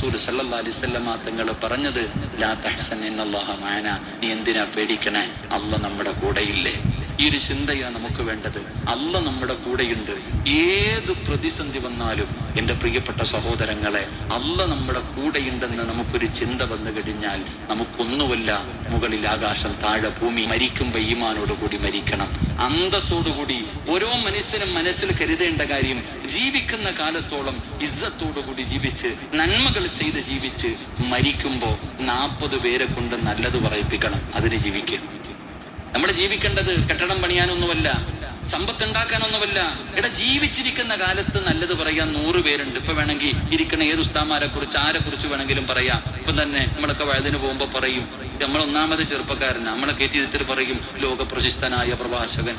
റസൂൽ സല്ലല്ലാഹി അലൈഹി വസല്ലമ തങ്ങൾ പറഞ്ഞത് ലാ തഹ്സൻ ഇന്നല്ലാഹ മാന. നീ എന്തിനാ പേടിക്കണേ? അല്ല നമ്മുടെ കൂടെയില്ലേ. ഈ ഒരു ചിന്തയാണ് നമുക്ക് വേണ്ടത്. അല്ല നമ്മുടെ കൂടെയുണ്ട്. ഏത് പ്രതിസന്ധി വന്നാലും എന്റെ പ്രിയപ്പെട്ട സഹോദരങ്ങളെ അല്ല നമ്മുടെ കൂടെയുണ്ടെന്ന് നമുക്കൊരു ചിന്ത വന്നു കഴിഞ്ഞാൽ നമുക്കൊന്നുമല്ല. മുകളിൽ ആകാശം താഴെ ഭൂമി മരിക്കുമ്പോൾ ഈമാനോടുകൂടി മരിക്കണം. അന്തസ്സോടുകൂടി ഓരോ മനുഷ്യനും മനസ്സിൽ കരുതേണ്ട കാര്യം ജീവിക്കുന്ന കാലത്തോളം ഇസ്സത്തോടുകൂടി ജീവിച്ച് നന്മകൾ ചെയ്ത് ജീവിച്ച് മരിക്കുമ്പോൾ നാൽപ്പത് പേരെ കൊണ്ട് നല്ലത് പറയിപ്പിക്കണം. അതിന് ജീവിക്കുക നമ്മൾ ജീവിക്കേണ്ടത് കെട്ടിടം പണിയാനൊന്നുമല്ല സമ്പത്ത് ഉണ്ടാക്കാനൊന്നുമല്ല എടാ ജീവിച്ചിരിക്കുന്ന കാലത്ത് നല്ലത് പറയാൻ നൂറ് പേരുണ്ട്. ഇപ്പൊ വേണമെങ്കിൽ ഇരിക്കണ ഏത് ഉസ്താമാരെ കുറിച്ച് ആരെ കുറിച്ച് വേണമെങ്കിലും പറയാം. ഇപ്പൊ തന്നെ നമ്മളൊക്കെ വയതിന് പോകുമ്പോ പറയും നമ്മൾ ഒന്നാമത് ചെറുപ്പക്കാരൻ നമ്മളെ കയറ്റി പറയും ലോക പ്രശസ്തനായ പ്രഭാഷകൻ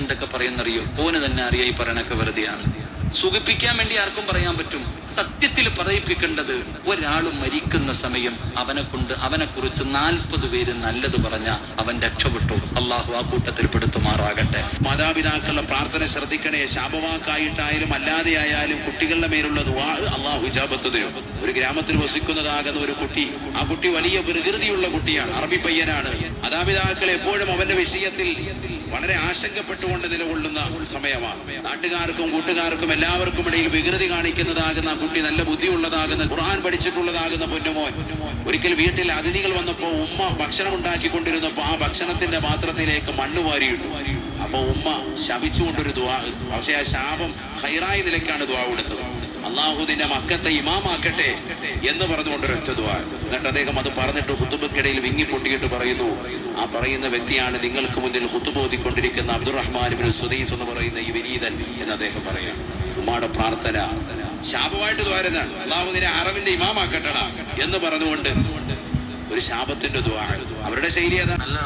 എന്തൊക്കെ പറയുന്നറിയോ? ഓന് തന്നെ അറിയായി പറയണൊക്കെ വെറുതെയാണ്. സുഖിപ്പിക്കാൻ വേണ്ടി ആർക്കും പറയാൻ പറ്റും. സത്യത്തിൽ പറയിപ്പിക്കേണ്ടത് ഒരാൾ മരിക്കുന്ന സമയം അവനെ കൊണ്ട് അവനെ കുറിച്ച് നാൽപ്പത് പേര് നല്ലത് പറഞ്ഞ അവൻ രക്ഷപ്പെട്ടു അള്ളാഹു ആ കൂട്ടത്തിൽ പെടുത്തുമാറാകട്ടെ. മാതാപിതാക്കളുടെ പ്രാർത്ഥന ശ്രദ്ധിക്കണേ. ശാപവാക്കായിട്ടായാലും അല്ലാതെ ആയാലും കുട്ടികളുടെ മേലുള്ള ദുആ അള്ളാഹു ഇജാബത്ത് തരും. ഒരു ഗ്രാമത്തിൽ വസിക്കുന്നതാകുന്ന ഒരു കുട്ടി ആ കുട്ടി വലിയ പ്രകൃതിയുള്ള കുട്ടിയാണ്. അറബി പയ്യനാണ്. മാതാപിതാക്കൾ എപ്പോഴും അവന്റെ വിഷയത്തിൽ വളരെ ആശങ്കപ്പെട്ടുകൊണ്ട് നിലകൊള്ളുന്ന സമയമാണ്. നാട്ടുകാർക്കും കൂട്ടുകാർക്കും എല്ലാവർക്കും ഇടയിൽ വികൃതി കാണിക്കുന്നതാകുന്ന കുട്ടി നല്ല ബുദ്ധിയുള്ളതാകുന്ന ഖുർആൻ പഠിച്ചിട്ടുള്ളതാകുന്ന പൊന്നുമോൻ. ഒരിക്കൽ വീട്ടിൽ അതിഥികൾ വന്നപ്പോൾ ഉമ്മ ഭക്ഷണം ഉണ്ടാക്കിക്കൊണ്ടിരുന്നപ്പോൾ ആ ഭക്ഷണത്തിന്റെ പാത്രത്തിലേക്ക് മണ്ണ് വാരിയിട്ടു. അപ്പൊ ഉമ്മ ശപിച്ചുകൊണ്ടൊരു ദ്വാ പക്ഷെ ആ ശാപം ഹൈറായ നിലയ്ക്കാണ് ദ്വാ കൊടുത്തത്. അള്ളാഹുദിന്റെ മക്കത്തെ ഇമാമാക്കട്ടെ എന്ന് പറഞ്ഞുകൊണ്ട് ദ്വാ എന്നിട്ട് അദ്ദേഹം അത് പറഞ്ഞിട്ട് ഹുത്തുബക്കിടയിൽ വിങ്ങി പൊട്ടിയിട്ട് പറയുന്നു. ആ പറയുന്ന വ്യക്തിയാണ് നിങ്ങൾക്ക് മുന്നിൽ ഹുത്തുബോധിക്കൊണ്ടിരിക്കുന്ന അബ്ദുറഹ്മാൻ സുദീസ് എന്ന് പറയുന്ന ഈ വിനീതൻ എന്ന് അദ്ദേഹം പറയാം ഉമ്മയുടെ പ്രാർത്ഥന. ശാപമായിട്ട് ദ്വാരുന്നതാണ് അള്ളാഹുദിനെ അറബിന്റെ ഇമാമാക്കട്ടട എന്ന് പറഞ്ഞുകൊണ്ട് ഒരു ശാപത്തിന്റെ ദ്വാ അവരുടെ ശൈലി അതാണ് നല്ല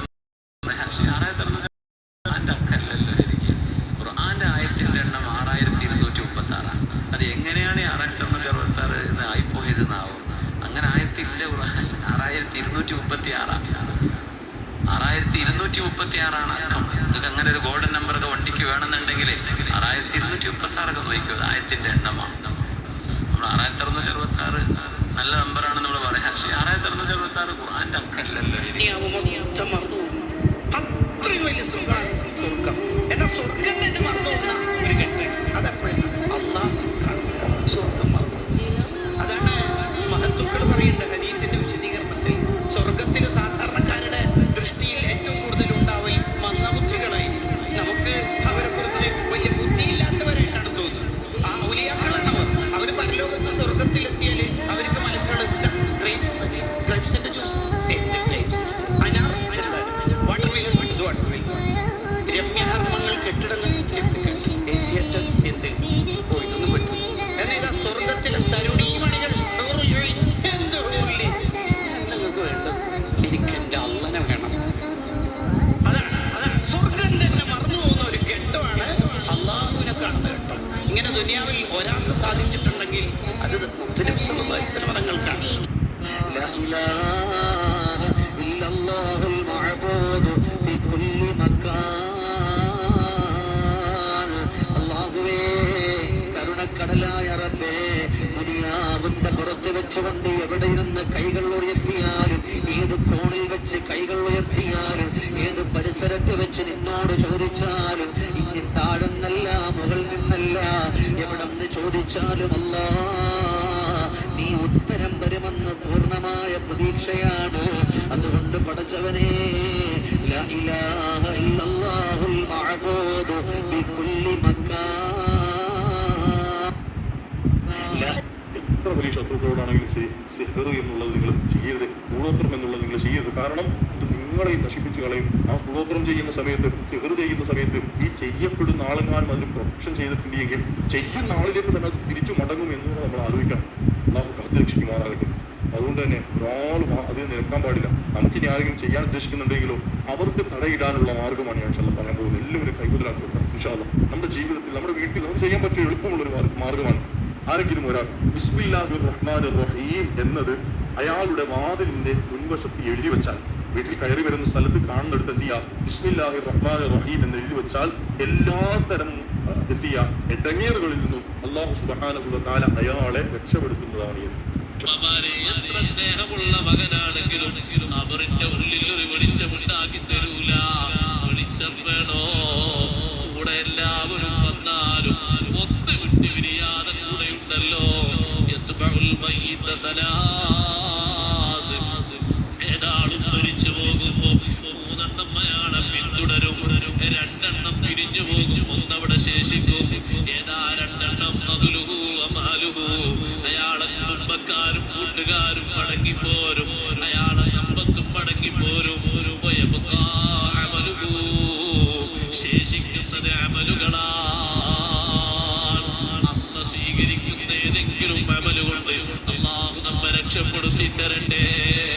ഖുർആന്റെ അക്കല്ലല്ലോ ശരിക്കും ഖുർആന്റെ ആയത്തിന്റെ എണ്ണം ആറായിരത്തി ഇരുന്നൂറ്റി മുപ്പത്തി ആറാണ് അത് എങ്ങനെയാണ് ഈ ആറായിരത്തി തൊണ്ണൂറ്റി അറുപത്തി ആറ് എന്ന് ആയിപ്പോയതെന്നാവും അങ്ങനെ ആറായിരത്തി ഇരുന്നൂറ്റി മുപ്പത്തി ആറാണ് ആറായിരത്തി ഇരുന്നൂറ്റി മുപ്പത്തി ആറാണ് അക്കം നിങ്ങൾക്ക് അങ്ങനെ ഒരു ഗോൾഡൻ നമ്പർ ഒക്കെ വണ്ടിക്ക് വേണമെന്നുണ്ടെങ്കിൽ ആറായിരത്തി ഇരുന്നൂറ്റി മുപ്പത്തി ആറൊക്കെ നോക്കിയോ അത് ആയത്തിന്റെ എണ്ണമാണ് നമ്മൾ ആറായിരത്തി അറുന്നൂറ്റി അറുപത്തി ആറ് നല്ല നമ്പറാണ് നമ്മൾ പറയാം പക്ഷേ ആറായിരത്തി അറുന്നൂറ്റി അറുപത്തി ആറ് ഖുർആന്റെ അക്കല്ലല്ലോ ദുനിയാവിൽ ഒരാൾക്ക് സാധിച്ചിട്ടുണ്ടെങ്കിൽ അത് മുത്തലിം സല്ലല്ലാഹു അലൈഹി വസല്ലം തങ്ങൾക്കാണ് ലാ ഇലാഹ വെച്ചുകൊണ്ട് എവിടെ ഇരുന്ന് കൈകൾ ഉയർത്തിയാലും ഏത് കോണിൽ വെച്ച് കൈകൾ ഉയർത്തിയാലും ഏത് പരിസരത്ത് വെച്ച് നിന്നോട് ചോദിച്ചാലും ഇനി താഴെന്നല്ല മുകളിൽ നിന്നല്ല എവിടെ ചോദിച്ചാലും അല്ല നീ ഉത്തരം തരുമെന്ന് പൂർണമായ പ്രതീക്ഷയാണ്. അതുകൊണ്ട് പടച്ചവനെ ഇലാഹ ഇല്ലല്ലാഹുൽ മഅബൂദു. വലിയ ശത്രുക്കളോടാണെങ്കിലും ശരി സിഹർ എന്നുള്ളത് നിങ്ങൾ ചെയ്യരുത്. കൂടോത്രം എന്നുള്ളത് നിങ്ങൾ ചെയ്യരുത്. കാരണം ഇത് നിങ്ങളെയും നശിപ്പിച്ചു കളയും. ആ കൂടോത്രം ചെയ്യുന്ന സമയത്ത് സിഹർ ചെയ്യുന്ന സമയത്ത് ഈ ചെയ്യപ്പെടുന്ന ആളെങ്ങാനും അതിന് പ്രൊട്ടക്ഷൻ ചെയ്തിട്ടുണ്ടെങ്കിൽ ചെയ്യുന്ന ആളിലേക്ക് തന്നെ അത് തിരിച്ചു മടങ്ങും എന്നുള്ളത് നമ്മൾ ആലോചിക്കണം. അള്ളാഹു കാത്തു രക്ഷിക്കുമാറാകട്ടെ. അതുകൊണ്ട് തന്നെ ഒരാളും അതിൽ അതിന് നിൽക്കാൻ പാടില്ല. നമുക്കിനി ആരെങ്കിലും ചെയ്യാൻ ഉദ്ദേശിക്കുന്നുണ്ടെങ്കിലോ അവർക്ക് തടയിടാനുള്ള മാർഗമാണ് ഞാൻ ചില പറയാൻ പോകുന്നത്. എല്ലാവരും കൈമുതലാക്കി വെക്കണം ഇൻഷാല്ല നമ്മുടെ ജീവിതത്തിൽ നമ്മുടെ വീട്ടിൽ നമുക്ക് ചെയ്യാൻ പറ്റിയ എളുപ്പമുള്ള ഒരു. മാർഗമാണ് ആരെങ്കിലും ഒരാൾ ബിസ്മില്ലാഹിർ റഹ്മാൻ റഹീം എന്നത് അയാളുടെ വാതിലിന്റെ മുൻവശത്ത് എഴുതി വെച്ചാൽ വീട്ടിൽ കയറി വരുന്ന സ്ഥലത്ത് കാണുന്നിടത്ത് എന്ത് ചെയ്യുക ബിസ്മില്ലാഹിർ റഹ്മാൻ റഹീം എന്ന് എഴുതി വെച്ചാൽ എല്ലാ തരം എന്ത് ചെയ്യുക എടങ്ങേറുകളിൽ നിന്നും അള്ളാഹു സുബാനുള്ള കാല അയാളെ രക്ഷപ്പെടുത്തുന്നതാണ് എന്ന്. സ്നേഹമുള്ള മകനാണെങ്കിലും അവറിന്റെ ഉള്ളിൽ ഒരു വെളിച്ചമുണ്ടാക്കി തരൂല. വെളിച്ചം വേണോ? ഏതാളും മരിച്ചു പോകുമ്പോ മൂന്നെണ്ണം അയാളെ പിന്തുടരും. രണ്ടെണ്ണം പിരിഞ്ഞു പോകും ഒന്നവിടെ ശേഷിക്കും. ഏതാ രണ്ടെണ്ണം? മകുലുഹു അമാലുഹു അയാളെ കുടുംബക്കാരും കൂട്ടുകാരും മടങ്ങിപ്പോരും. അയാളെ സമ്പത്തും മടങ്ങിപ്പോരും. അമലുഹു. ശേഷിക്കുന്നത് അമലുകളാണ്. അന്ന് സ്വീകരിക്കുന്ന തരട്ടെ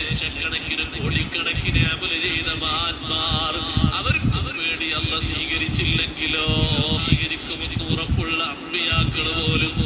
ലക്ഷക്കണക്കിന് സ്വീകരിക്കുമെന്ന് ഉറപ്പുള്ള അമ്പിയാക്കൾ പോലും